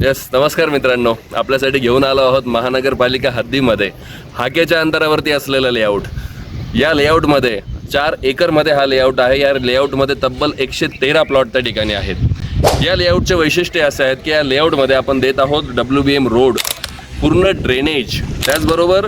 Yes नमस्कार मित्रांनो. आपल्यासाठी घेऊन आलो आहोत महानगरपालिका हद्दीमध्ये. हाकेच्या अंतरावरती असलेलं लेआउट या लेआउटमध्ये चार एकरमध्ये हा लेआउट आहे. या लेआउटमध्ये तब्बल एकशे तेरा प्लॉट त्या ठिकाणी आहेत. या लेआउटचे वैशिष्ट्य असे आहेत की या लेआउटमध्ये आपण देत आहोत डब्ल्यू बी एम रोड पूर्ण ड्रेनेज त्याचबरोबर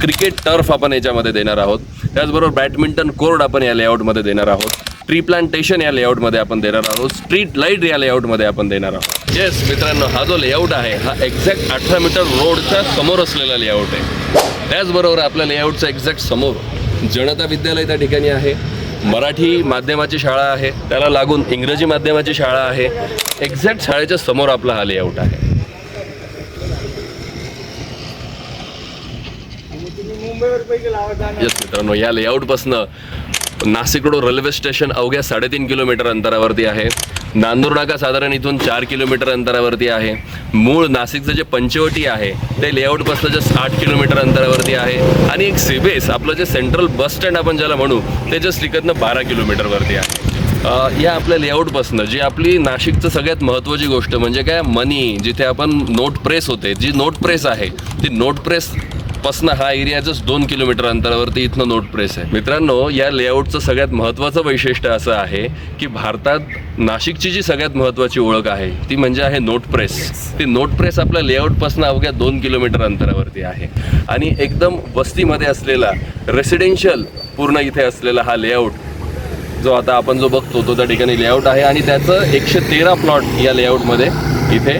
क्रिकेट टर्फ आपण याच्यामध्ये देणार आहोत. त्याचबरोबर बॅडमिंटन कोर्ट आपण या लेआउटमध्ये देणार आहोत. ट्री प्लांटेशन या लेआउटमध्ये आपण देणार आहोत. स्ट्रीट लाइट या लेआउटमध्ये आपण देणार आहोत. येस मित्रांनो हा जो लेआउट आहे हा एक्झॅक्ट अठरा मीटर रोडच्या समोर असलेला लेआउट आहे. त्याचबरोबर आपल्या लेआउटच्या एक्झॅक्ट समोर जनता विद्यालय त्या ठिकाणी आहे. मराठी माध्यमाची शाळा आहे. त्याला लागून इंग्रजी माध्यमाची शाळा आहे. एक्झॅक्ट शाळेच्या समोर आपला हा लेआउट आहे. येस मित्रांनो या लेआउटपासनं नाशिक रोड रेल्वे स्टेशन अवघ्या साडेतीन किलोमीटर अंतरावरती आहे. नांदूर नाका साधारण इथून चार किलोमीटर अंतरावरती आहे. मूळ नाशिकचं जे पंचवटी आहे ते लेआउटपासून जस्ट आठ किलोमीटर अंतरावरती आहे. आणि एक सिबेस आपलं जे सेंट्रल बस स्टँड आपण ज्याला म्हणू ते जस्ट इकडनं बारा किलोमीटरवरती आहे. या आपल्या लेआउटपासनं जी आपली नाशिकचं सगळ्यात महत्त्वाची गोष्ट म्हणजे काय मनी जिथे आपण नोट प्रेस होते. जी नोट प्रेस आहे ती नोट प्रेस पासनं हा एरिया जस्ट दोन किलोमीटर अंतरावरती इथनं नोट प्रेस आहे. मित्रांनो या लेआउटचं सगळ्यात महत्त्वाचं वैशिष्ट्य असं आहे की भारतात नाशिकची जी सगळ्यात महत्त्वाची ओळख आहे ती म्हणजे आहे नोट प्रेस. ती नोट प्रेस आपल्या लेआउटपासून अवघ्या दोन किलोमीटर अंतरावरती आहे. आणि एकदम वस्तीमध्ये असलेला रेसिडेन्शियल पूर्ण इथे असलेला हा लेआउट जो आता आपण जो बघतो तो त्या ठिकाणी लेआउट आहे. आणि त्याचं एकशे तेरा प्लॉट या लेआउटमध्ये इथे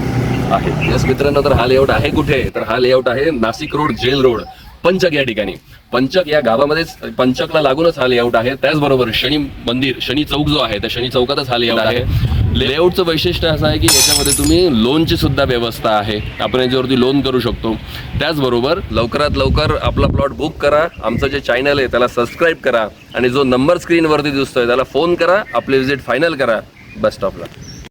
आहे. यस मित्रांनो तर हा लेआउट आहे कुठे? तर हा लेआउट आहे नाशिक रोड जेल रोड. पंचक या ठिकाणी. पंचक या गावामध्येच पंचकला लागूनच हा लेआउट आहे. त्याचबरोबर शनी मंदिर शनी चौक जो आहे त्या शनी चौकातच हा लेआउट आहे. लेआउटचं वैशिष्ट्य असं आहे की याच्यामध्ये तुम्ही लोनची सुद्धा व्यवस्था आहे. आपण याच्यावरती लोन करू शकतो. त्याचबरोबर लवकरात लवकर आपला प्लॉट बुक करा. आमचं जे चॅनल आहे त्याला सबस्क्राईब करा. आणि जो नंबर स्क्रीनवरती दिसतोय त्याला फोन करा. आपली विजिट फायनल करा. बस स्टॉपला